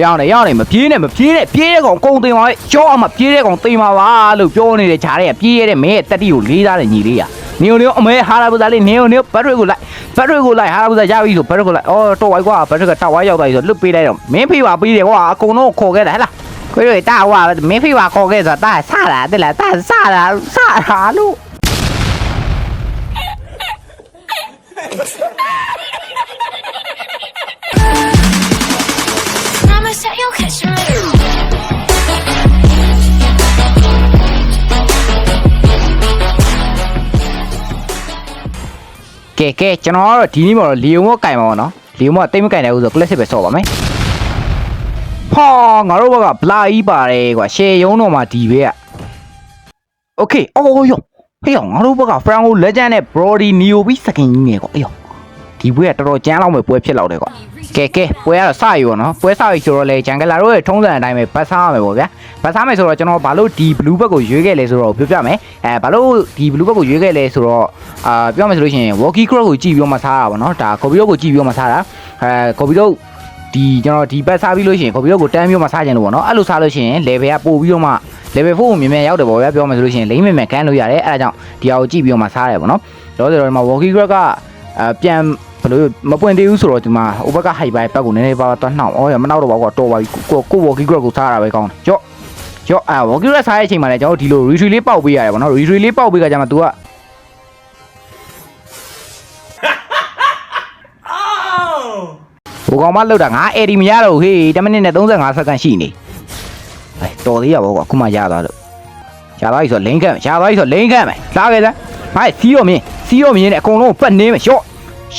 ရောက်နေရောက်နေမပြေးနဲ့မပြေးနဲ့ပြေးတဲ့ကောင်ကုံတင်ပါလေကြောအမပြေးတဲ့ကောင်တင်ပါပါလို့ပြောနေတဲ့ဂျားတွေကပြေးရတဲ့မင်းရဲ့တက်တီကိုလေးစားတဲ့ညီလေးရနေုံနေုံအမဲဟာလာပူဇာလေးနေုံနေုံဘတ်ရွေကိုလိုက်ဘတ်ရွေကိုလိုက်ဟာလာပူဇာရပြီဆိုဘတ်ရွေကိုလိုက်အော်တော်ဝိုက်ကွာဘတ်ရွေကတောက်ဝိုင်းရောက်သွားပြီဆိုလွတ်ပေးလိုက်တော့မင်းဖေးပါပြီးတယ်ကွာအကုန်လုံးခေါ်ခဲ့တယ်ဟဲ့လားခွေးတွေတာဝါမင်းဖေးပါခေါ်ခဲ့ဆိုတာဆတာတဲ့လားတာဆတာဆတာလို့ ကဲကဲကျွန်တော်ကတော့ဒီနေ့မှာတော့လီယိုမော့ကင်ပါတော့နော်လီယိုမော့တိတ်မကင်နိုင်ဘူးဆိုကလစ်စစ်ပဲဆော့ပါမယ်ဟာငါတို့ဘက်ကဘလာကြီးပါတယ်ကွာရှယ်ယုံတော့မှဒီပဲอ่ะโอเคအော်ယောဟေးငါတို့ဘက်က Franco Legend နဲ့ Brody Neo ပြီးစကင်ကြီးနေကွာအေးယောဒီပွဲကတော်တော်ကြမ်းလောက်မဲ့ပွဲဖြစ်လောက်တယ်ကွာ ကဲကဲပွဲကတော့စယူရောနော်ပွဲစယူဆိုတော့လေဂျန်ဂလာတို့ရဲ့ထုံးစံအတိုင်းပဲပတ်စားရမယ်ပေါ့ဗျာပတ်စားမယ်ဆိုတော့ကျွန်တော်ဘာလို့ဒီ blue ဘက်ကိုရွေးခဲ့လဲဆိုတော့ပြောပြမယ်အဲဘာလို့ဒီ blue ဘက်ကိုရွေးခဲ့လဲဆိုတော့အာပြောမယ်ဆိုလို့ရှိရင် walkie cross ကိုကြည့်ပြီးတော့မှစားတာပေါ့နော်ဒါ copy ကိုကြည့်ပြီးတော့မှစားတာအဲ copy ဒီကျွန်တော်ဒီဘက်စားပြီးလို့ရှိရင် copy ကိုတန်းပြီးတော့မှစားကြတယ်လို့ပေါ့နော်အဲ့လိုစားလို့ရှိရင် level ကပို့ပြီးတော့မှ level 4ကိုမြင်မြန်ရောက်တယ်ပေါ့ဗျာပြောမယ်ဆိုလို့ရှိရင်လိမ့်မြင်မြန်ကန်းလို့ရတယ်အဲ့ဒါကြောင့်ဒီဟာကိုကြည့်ပြီးတော့မှစားရတယ်ပေါ့နော်တော့ဆိုတော့ဒီမှာ walkie cross ကအဲပြန်ဘယ် လိုမပွင့်သေးဘူးဆိုတော့ဒီမှာဟိုဘက်က high buy ဘက်ကိုနည်းနည်းပါးပါးတွန်းနှောင်းအော်ရမနှောက်တော့ပါဘူးကွာတော်ပါပြီကိုကို walkie cross ကိုစားရတာပဲကောင်းတယ်ကြော့ကြော့အာ walkie cross စားတဲ့အချိန်မှာလည်းကျွန်တော်ဒီလို retreat လေးပေါက်ပေးရတယ်ပေါ့နော် retreat လေးပေါက်ပေးကကြမှာ तू ကဟိုကောင်မလောက်တာငါအေဒီမရတော့ဘူးဟေး10မိနစ်နဲ့35စက္ကန့်ရှိနေဟဲ့တော်သေးရပါဘောကွာခုမှရသွားလို့ရသွားပြီဆိုလိန်ကတ်ရသွားပြီဆိုလိန်ကတ်မယ်လာခဲ့စမ်းဟဲ့စီးရောမြင်စီးရောမြင်နဲ့အကုန်လုံးပတ်နေမယ်ရှော့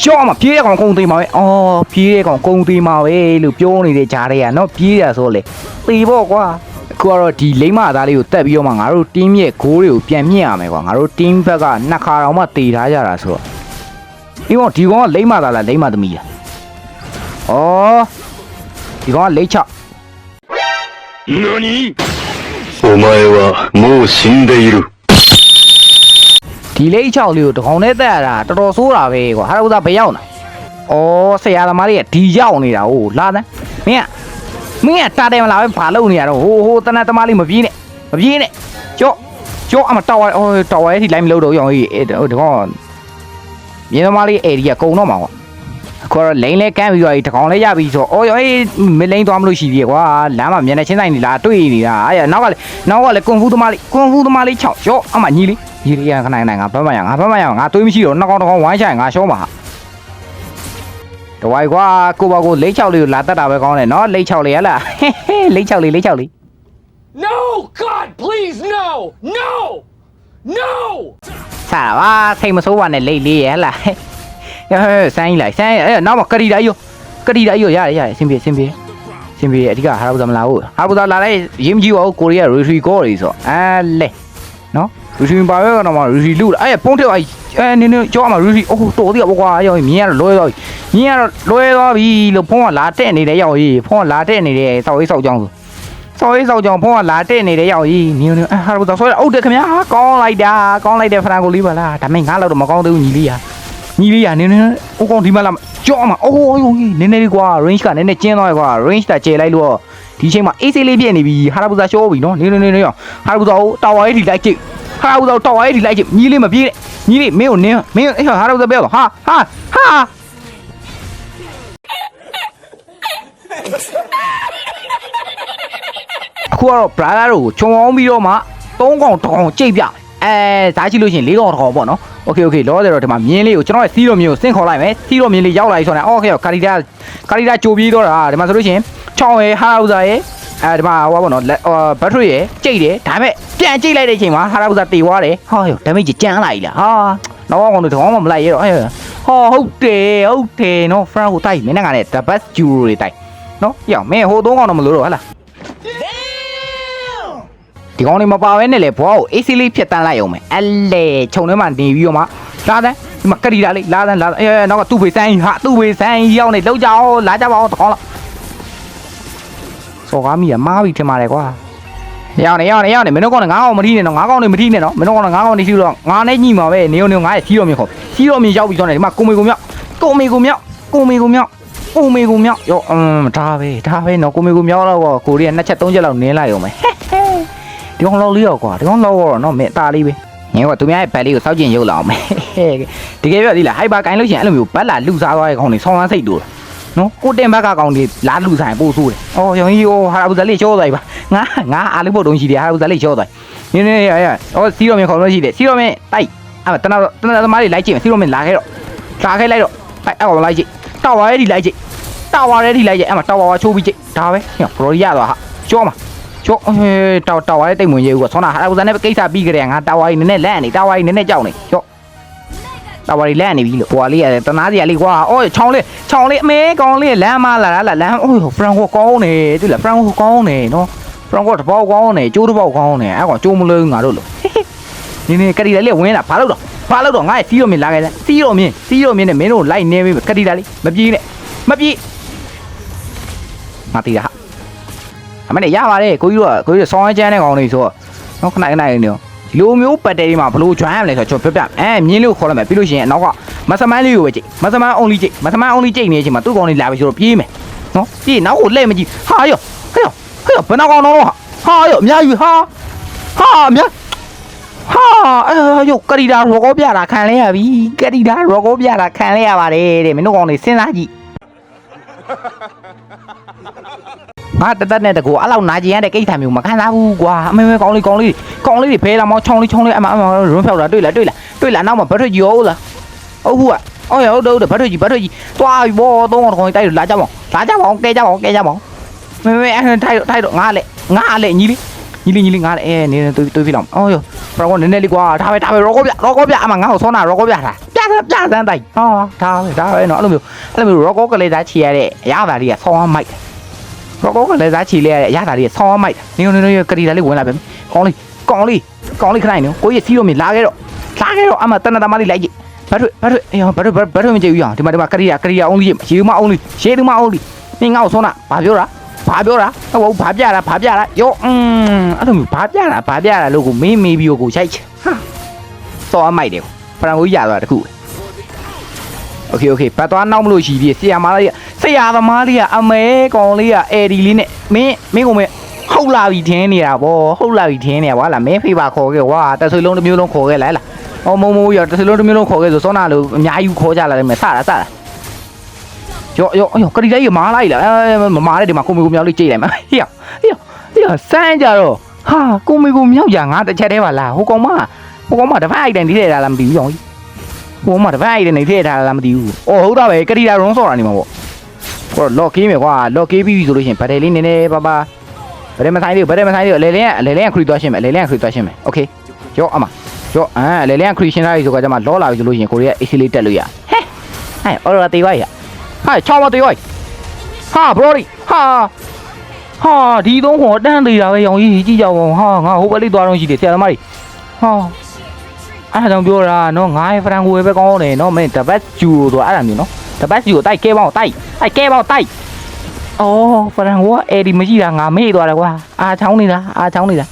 ရှော့မှာပြေးတဲ့ကောင်ကုန်းသေးမှာပဲအော်ပြေးတဲ့ကောင်ကုန်းသေးမှာပဲလို့ပြောနေတဲ့ဂျားတွေကနော်ပြေးရဆိုလေသေပေါ့ကွာအခုကတော့ဒီလိမ့်မသားလေးကိုတက်ပြီးတော့မှငါတို့ team ရဲ့ goal တွေကိုပြန်မြင့်ရမယ်ကွာငါတို့ team ဘက်ကနှစ်ခါတောင်မှတေထားကြတာဆိုတော့ဒီကောင်ဒီကောင်ကလိမ့်မသားလားလိမ့်မသမီးလား ။အော်ဒီကောင်ကလိတ်ချ 何お前はもう死んでいる。 ဒီလိတ်ချလေးကိုတကောင်နဲ့တက်ရတာတော်တော်ဆိုးတာပဲကွာဟာရဥသားဘယ်ရောက်နေ။အော်ဆရာသမားတွေကဒီရောက်နေတာဟိုလာတဲ့မင်းကမင်းကတာတယ်မလားပဲဘာလုပ်နေရတော့ဟိုဟိုတနတ်သမားလေးမပြေးနဲ့မပြေးနဲ့ကြော့ကြော့အမတော်ဝဲအော်တော်ဝဲထိလိုက်မလို့တော့ရောင်းကြီးဟိုဒီကောင်မြေသမားလေးအေရီကကုံတော့မှာကွာအခုတော့လိန်လဲကမ်းပြီးတော့ဒီကောင်လဲရပြီဆိုအော်ရောအေးမလိန်သွားမလို့ရှိသေးတယ်ကွာလမ်းမှာမျက်နှာချင်းဆိုင်နေလားတွေ့နေတာအဲ့ရနောက်ကလေနောက်ကလေကွန်ဖူးသမားလေးကွန်ဖူးသမားလေး6ရော့အမညီလေး ညီလေးရခဏခဏငါဘတ်မရငါဘတ်မရငါတွေးမရှိတော့နှစ်ကောင်တစ်ကောင်ဝိုင်းချိုင်ငါရှောမှာဟာတဝိုင်ကွာကိုပါကိုလိတ်6လေးကိုလာတက်တာပဲကောင်းတယ်နော်လိတ်6လေးဟဲ့လားလိတ်6လေးလိတ်6လေး No! God, please, no! No! No! စားတာပါစိတ်မဆိုးပါနဲ့လိတ်လေးရဟဲ့လားဟဲ့ဟဲ့ဆိုင်းကြီးလိုက်ဆိုင်းအဲ့နောက်မှာကရီတာကြီးကရီတာကြီးရတယ်ရတယ်အဆင်ပြေအဆင်ပြေအဆင် ပြေအဓိကဟာရဘူဇာမလာဘူးဟာရဘူဇာလာလိုက်ရေးမကြည့်ပါဘူးကိုရီးယားရီထရီကောတွေဆိုအဲလဲနော်ရီထရီပါပဲကတော့မှရီထရီလူအဲ့ပုံထဲအဲ့အဲနင်းနင်းကြောက်မှာရီထရီအိုးတော်သေးပါကွာရောမြင်ရတော့လွဲသွားပြီမြင်ရတော့လွဲသွားပြီလို့ဖုန်းကလာတက်နေတယ်ရောက်ကြီးဖုန်းကလာတက်နေတယ်စောက်ရေးစောက်ကြောင်းဆိုစော်ရေးစောက်ကြောင်ဖုန်းကလာတဲ့နေတဲ့ရောက်ကြီးနင်းနင်းဟာရဘူသာဆွဲအုတ်တယ်ခင်ဗျာကောင်းလိုက်တာကောင်းလိုက်တယ်ဖရန်ကိုလေးပါလားဒါမဲ့ငါလောက်တော့မကောင်းသေးဘူးညီလေးဟာညီလေးဟာနင်းနင်းဟိုကောင်ဒီမလာကြောက်မှာအိုးဟိုနည်းနည်းလေးကွာ range ကနည်းနည်းကျင်းသွားရကွာ range တာကျဲလိုက်လို့ဒီချိန်မှာ AC လေးပြည့်နေပြီဟာရဘူသာရှောပြီနော်နင်းနင်းနင်းရောဟာရဘူသာကိုတာဝါရေးထိလိုက်ကြည့် ဟာရဘူသာကိုတာဝါရေးထိလိုက်ကြည့်ညီလေးမပြေးနဲ့ညီလေးမင်းကိုနင်းမင်းအေးဟာရဘူသာပြောတော့ဟာဟာဟာအခုကတော့ brother တို့ကိုခြုံအောင်ပြီးတော့မှ၃កောင်တစ်កောင်ကြိတ်ပြအဲဈာကြည့်လို့ရှိရင်၄កောင်တစ်កောင်ပေါ့နော်โอเคโอเคလောဆယ်တော့ဒီမှာမြင်းလေးကိုကျွန်တော်ရဲ့စီးတော်မြင်းကိုစင့်ခေါ်လိုက်မယ်စီးတော်မြင်းလေးရောက်လာပြီဆိုတော့အော်ခေကာရီတာကာရီတာကြိုပြီးတော့တာဒီမှာဆိုလို့ရှိရင်ချောင်းရဲ့ဟာရာဥဇာရဲ့ အဲဒီမှာဟိုပါပေါ့နော်ဘတ်ထရီရဲ့ကြိတ်တယ်ဒါပေမဲ့ပြန်ကြိတ်လိုက်တဲ့အချိန်မှာဟာရာဥဇာတေသွားတယ်ဟာယောဒမေးကြီးကျန်းလာပြီလားဟာတော့ကောင်တွေတော့မှမလိုက်ရတော့ဟဲ့ဟောဟုတ်တယ်ဟုတ်တယ်နော်ဖရန်ကိုတိုက်မင်းနဲ့ကလည်း the best jewel တွေတိုက်နော်ရောမင်းဟိုသုံးကောင်တော့မလို့တော့ဟဟလားဒီကောင်တွေမပါဘဲနဲ့လေဘွားကို AC လေးဖြတ်တန်းလိုက်အောင်မယ်အလဲခြုံထဲမှာနေပြီးတော့မှလာတဲ့ဒီမှာကတိလာလေးလာတဲ့လာအဲနောက်ကသူ့ဖေးဆိုင်ဟာသူ့ဖေးဆိုင်ရောက်နေလောက်ကြအောင်လာကြပါအောင်တကောင်လား စော်ကားမိရမားပြီထင်ပါတယ်ကွာရောက်နေရောက်နေရောက်နေမင်းတို့ကောင်ငါးကောင်မထီးနဲ့နော်ငါးကောင်တွေမထီးနဲ့နော်မင်းတို့ကောင်ငါးကောင်တွေထီးလို့ငါနဲ့ညိမှာပဲနေုံနေငါရဲ့စီးတော်မြေခေါ်စီးတော်မြေရောက်ပြီဆိုနေဒီမှာကိုမေကိုမြောက်ကိုမေကိုမြောက်ကိုမေကိုမြောက်ကိုမေကိုမြောက်ရောအမ်ဒါပဲဒါပဲနော်ကိုမေကိုမြောက်တော့ကိုရီးယားနှစ်ချက်သုံးချက်လောက်နင်းလိုက်ရုံပဲဒီကောင်လောက်လေးရောကွာဒီကောင်လောက်တော့နော်မင်းအသားလေးပဲငယ်ကသူများရဲ့ဘက်လေးကိုစောက်ကျင်ရုပ်လာအောင်မယ်တကယ်ပြောသီလားဟိုက်ပါကိုင်းလို့ရှိရင်အဲ့လိုမျိုးဘက်လာလူစားသွားတဲ့ကောင်တွေဆောင်းဆန်းစိတ်တူ နော်ကိုတင်ဘက်ကကောင်တွေလာလူဆိုင်ပို့ဆိုးတယ်အော်ရောင်ကြီးဟိုဟာဘူးဇာလေးချောသွားပြီပါငါငါအားလေးဖို့တုံးရှိတယ်ဟာဘူးဇာလေးချောသွားနင်းနေရရအော်စီရောမင်းခေါ်လို့ရှိတယ်စီရောမင်းတိုက်အဲ့တနာတနာသမားတွေလိုက်ကြည့်စီရောမင်းလာခဲ့တော့လာခဲ့လိုက်တော့အဲ့အဲ့ကောင်လိုက်ကြည့်တောက်ပါရဲ့ဒီလိုက်ကြည့်တာဝါရဲထိလိုက်ကြအဲ့မှာတာဝါဝါချိုးပြီးကြိတ်ဒါပဲဟေ့ဘရိုရီရသွားဟာကျောမှာကျောဟေးတာတာဝါရဲတိတ်မဝင်ရဘူးကွာဆောနာဟာဦးဇန်နဲ့ကိစ္စပြီးကြတယ်ငါတာဝါကြီးနည်းနည်းလက်နေတာဝါကြီးနည်းနည်းကြောက်နေကျော တာဝါကြီးလက်နေပြီလို့ဟိုကလေးရတယ်တနာစီကလေးကွာအော်ချောင်းလေးချောင်းလေးအမေကောင်းလေးလမ်းမလာတာလားလမ်းအိုးဖရန်ကိုကောင်းနေတူလားဖရန်ကိုကောင်းနေနော်ဖရန်ကိုတပေါက်ကောင်းနေကျိုးတပေါက်ကောင်းနေအဲ့ကောင်ကျိုးမလို့ငါတို့လို့နေနေကတိလေးဝင်လာဘာလို့တော့ဘာလို့တော့ငါ့စီးရောမြင်လာခဲ့တယ်စီးရောမြင်စီးရောမြင်နဲ့မင်းတို့လိုက်နေပြီကတိလေးမပြေးနဲ့မပြေးငါတီးတာဟာအမနဲ့ရပါတယ်ကိုကြီးတို့ကကိုကြီးတို့ဆောင်းရဲချမ်းတဲ့ကောင်တွေဆိုတော့နော်ခဏခဏလေးနေရောဒီ လိုမျိုးပတ်တယ်ဒီမှာဘလို့ join ရမလဲဆိုတော့ကျွန်တော်ပြပြအဲမြင်းလေးကိုခေါ်လိုက်မယ်ပြီးလို့ရှိရင်အနောက်ကမဆမန်းလေးကိုပဲကြိတ်မဆမန်း only ကြိတ်မဆမန်း only ကြိတ်နေတဲ့အချိန်မှာသူ့ကောင်လေးလာပြီဆိုတော့ပြေးမယ်နော်ပြေးနောက်ကိုလှည့်မကြည့်ဟာယောဟဲ့ဟဲ့ဘယ်နှကောင်တော့ဟာယောအများကြီးဟာဟာအများဟာအဲယောကရီဒါရောကောပြတာခံလဲရပြီကရီဒါရောကောပြတာခံလဲရပါတယ်တဲ့မင်းတို့ကောင်လေးစဉ်းစားကြည့် ငါတသက်နဲ့တကူအဲ့လောက်နာကျင်ရတဲ့ကိစ္စမျိုးမခံစားဘူးကွာအမေမေကောင်းလေးကောင်းလေးကောင်းလေးတွေဖဲလာမောင်းချောင်းလေးချောင်းလေးအမအမရွန်းဖြောက်တာတွေ့လားတွေ့လားတွေ့လားနောက်မှာဘတ်ထွက်ကြီးရောလားဟုတ်ဘူးอ่ะအော်ဟုတ်တယ်ဟုတ်တယ်ဘတ်ထွက်ကြီးဘတ်ထွက်ကြီးတွားပြီဘောသုံးကောင်ကောင်တိုက်လို့လာကြပါလာကြပါကဲကြပါကဲကြပါမေမေအဲ့ထိုက်ထိုက်တော့ငါလေငါလေညီလေးညီလေးညီလေးငါလေအဲနေတွေးတွေးပြလောက်အော်ယောဘရောကနည်း တာပြစပြစမ်းတိုက်ဟာဒါပဲဒါပဲနော်အဲ့လိုမျိုးအဲ့လိုမျိုးရောကောကလေးသားချီရတဲ့အရာပါလေးကဆောင်းမိုက်ရောကောကလည်းစားချီလဲရတဲ့ရတာလေးဆောင်းမိုက်နေနေနေကရီတာလေးဝင်လာပြီကောင်းလေးကောင်းလေးကောင်းလေးခဏနေကိုကြီးစီးတော့မြလာခဲ့တော့လာခဲ့တော့အမတနတမလေးလိုက်ကြည့်ဘတ်ထွဘတ်ထွအေးဘတ်ထွဘတ်ထွမကြည့်ဘူးအောင်ဒီမှာဒီမှာကရီတာကရီတာအုံးလေးရေမအုံးလေးရေသူမအုံးလေးနေငါ့ကိုဆောနာဘာပြောတာဘာပြောတာဟုတ်ဘာပြတာဘာပြတာယောอืมအဲ့လိုမျိုးဘာပြတာဘာပြတာလို့ကိုမင်းမေးပြီးကိုရိုက်ချဟာဆောင်းမိုက်တယ်ဖရန်ကိုရသွားတခု โอเคโอเคပတ်သွားနောက်မလို့ရှိသေးဆီယာမလေးဆရာသမားလေးကအမဲကောင်လေးကအေဒီလေးနဲ့မင်းမင်းကမင်းဟုတ်လာပြီထင်းနေတာဗောဟုတ်လာပြီထင်းနေတာဗောဟာလားမင်းဖေးပါခေါ်ခဲ့ကွာတဆွေလုံးတစ်မျိုးလုံးခေါ်ခဲ့လိုက်လားအော်မုံမိုးရတဆွေလုံးတစ်မျိုးလုံးခေါ်ခဲ့ဆိုစောနာလို့အများကြီးခေါ်ကြလာတယ်မယ်စတာစတာယောယောယောကတိလေးကမားလိုက်လားအဲမမားတဲ့ဒီမှာကိုမီကိုမြောက်လေးကြိတ်လိုက်မှာဟေ့ဟေ့ဟေ့စမ်းကြတော့ဟာကိုမီကိုမြောက်ကြငါတစ်ချက်တည်းပါလားဟိုကောင်မဟိုကောင်မတစ်ဖက်အိုက်တန်ဒီတဲ့တာလားမသိဘူးရော ဟိုကောင်မတစ်ဖက်အိုက်တန်နေထည့်ထားတာလားမသိဘူးအော်ဟုတ်တာပဲကတိတာရုံးစော်တာနေမှာပေါ့ ဟိုလော့ကေးမယ်ကွာလော့ကေးပြီးပြီဆိုလို့ရှိရင်ဗတ်တယ်လေးနည်းနည်းပါပါဗတ်တယ်မဆိုင်သေးဘူးဗတ်တယ်မဆိုင်သေးဘူးအလေလင်းကအလေလင်းကခရီးသွားရှင်းမယ်အလေလင်းကခရီးသွားရှင်းမယ်โอเคရောအမရောအာအလေလင်းကခရီးရှင်းထားပြီဆိုတော့ကျမလောလာပြီဆိုလို့ရှိရင်ကိုရီးယား AC လေးတက်လို့ရဟဲဟဲ့အော်ရတေးဝိုင်းရဟဲ့ချောင်းမတေးဝိုင်းဟာဘရိုဒီဟာဟာဒီသုံးခွန်တန်းသေးတာပဲရောင်ကြီးကြည့်ကြအောင်ဟာငါဟိုဘက်လေးသွားတော့ရှိတယ်ဆရာသမားတွေဟာ အဲ့ဒါကြောင့်ပြောတာနော်ငါဖရန်ကိုပဲကောင်းတယ်နော်မင်းတပတ်ဂျူတော့အဲ့ဒါမျိုးနော်တပတ်ဂျူကိုတိုက်ကဲပေါင်းတိုက်တိုက်ကဲပေါင်းတိုက်အော်ဖရန်ကအေဒီမရှိတာငါမေ့သွားတယ်ကွာအာချောင်းနေတာအာချောင်းနေတာ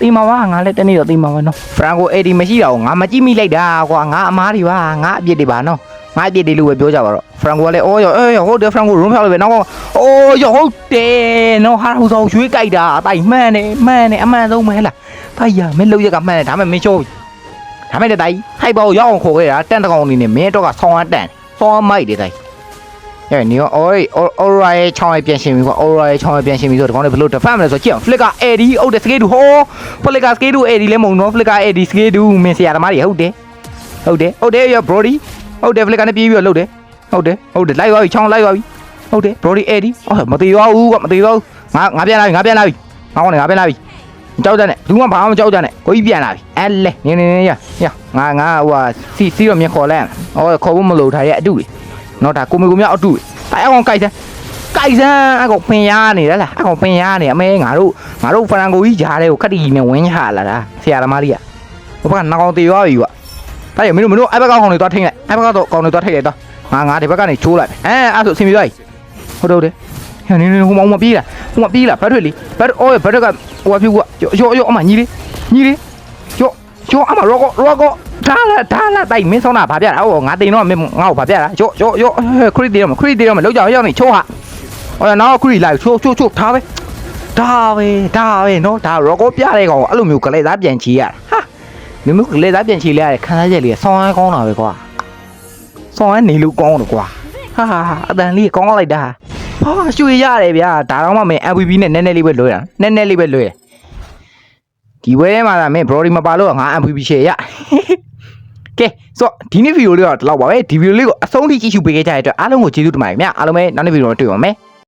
တီမာပါငါလည်းတနေ့တော့တီမာပါနော်ဖရန်ကိုအေဒီမရှိတာကိုငါမကြည့်မိလိုက်တာကွာငါအမားတွေပါငါအပြစ်တွေပါနော်ငါအပြစ်တွေလို့ပဲပြောကြပါတော့ဖရန်ကိုကလည်းအော်ရောအေးဟုတ်တယ်ဖရန်ကိုရုံးဖြောက်လို့ပဲနောက်ကအော်ရောဟုတ်တယ်နော်ဟာဟိုဆောင်ရွှေးကြိုက်တာအတိုင်မှန်တယ်မှန်တယ်အမှန်ဆုံးပဲလားတိုက်ရမင်းလောက်ရကမှန်တယ်ဒါမှမင်းချိုး ဒါမဲ့တဲ့တိုင်ဟိုက်ဘောက်ရောက်အောင်ခေါ်ခဲ့တာတန်တကောင်အနေနဲ့မင်းတော့ကဆောင်းအတန်ဆောင်းမိုက်တယ်တိုင်။အဲ့နေရော oi aura ရဲ့ချောင်းရဲ့ပြန်ရှင်ပြီကွာ aura ရဲ့ချောင်းရဲ့ပြန်ရှင်ပြီဆိုတော့ဒီကောင်လေးဘယ်လို defend မလဲဆိုတော့ကြည့်အောင် flicker AD အုတ်တဲ့ skate ဟော flicker skate AD လဲမဟုတ်နော် flicker AD skate မင်းဆရာသမားတွေဟုတ်တယ်ဟုတ်တယ်ဟုတ်တယ်ရ brody ဟုတ်တယ် flicker နဲ့ပြေးပြီးတော့လှုပ်တယ်ဟုတ်တယ်ဟုတ်တယ်လိုက်သွားပြီချောင်းလိုက်သွားပြီဟုတ်တယ် brody AD အော်မသေးပါဘူးကွာမသေးပါဘူးငါငါပြန်လာပြီငါပြန်လာပြီငါကောင်ငါပြန်လာပြီ ကြောက်ကြနဲ့ဘူးမှဘာမှမကြောက်ကြနဲ့ကိုကြီးပြန်လာပြီအဲလဲနေနေနေရရငါငါဟိုဟာစီစီတော့မြင်ခေါ်လိုက်အော်ခေါ်ဖို့မလို့ထားရဲ့အတူလေနော်ဒါကိုမေကိုမြောက်အတူလေအဲ့အကောင်ကြိုက်စမ်းကြိုက်စမ်းအကောင်ပင်ရနေတယ်လားအကောင်ပင်ရနေအမေငါတို့ငါတို့ဖရန်ကိုကြီးဂျားတွေကိုခက်တီနဲ့ဝင်းချလာတာဆရာသမားကြီးကဟိုဘက်ကနှကောင်တေသွားပြီကွာဒါရမင်းတို့မင်းတို့အဲ့ဘက်ကောင်တွေသွားထိန်လိုက်အဲ့ဘက်ကတော့ကောင်တွေသွားထိန်လိုက်တော့ငါငါဒီဘက်ကနေချိုးလိုက်အဲအဲ့ဆိုအဆင်ပြေသွားပြီဟုတ်တော့တယ် ဟဲ့နေနေဟိုမောင်မပြေးလားဟိုမပြေးလားဘတ်ထွေလီဘတ်အော်ဘတ်ကဟိုပြူကရောရောအမညီလေးညီလေးရောကျော်အမရောကောရောကောဒါလာဒါလာတိုက်မင်းဆောင်တာဘာပြတာဟောငါတင်တော့မင်းငါ့ကိုဘာပြတာကျော်ကျော်ကျော်ခရစ်တီတော့ခရစ်တီတော့မလောက်ကြအောင်ရောက်နေချိုးဟာဟောနောက်ခရစ်လိုက်ချိုးချိုးချိုးထားပဲဒါပဲဒါပဲနော်ဒါရောကောပြတဲ့ကောင်အဲ့လိုမျိုးကလေးသားပြန်ချီရဟာမင်းမျိုးကလေးသားပြန်ချီလိုက်ရခံစားချက်လေးဆောင်းကောင်းတာပဲကွာဆောင်းနေလို့ကောင်းတယ်ကွာဟာအတန်လေးကောင်းလိုက်တာဟာ ရွှေရတယ်ဗျာဒါတော့မှမင်း MVP နဲ့နည်းနည်းလေးပဲလွှဲတာနည်းနည်းလေးပဲလွှဲတယ်ဒီဝဲထဲမှာလာမင်း Brody မပါလို့ငါ MVP ရှယ်ရကဲဆိုတော့ဒီနေ့ဗီဒီယိုလေးတော့ဒီလောက်ပါပဲဒီဗီဒီယိုလေးကိုအဆုံးထိကြည့်ရှုပေးခဲ့ကြတဲ့အတွက်အားလုံးကိုကျေးဇူးတင်ပါတယ်ခင်ဗျာအားလုံးပဲနောက်နေ့ဗီဒီယိုမှာတွေ့ပါမယ်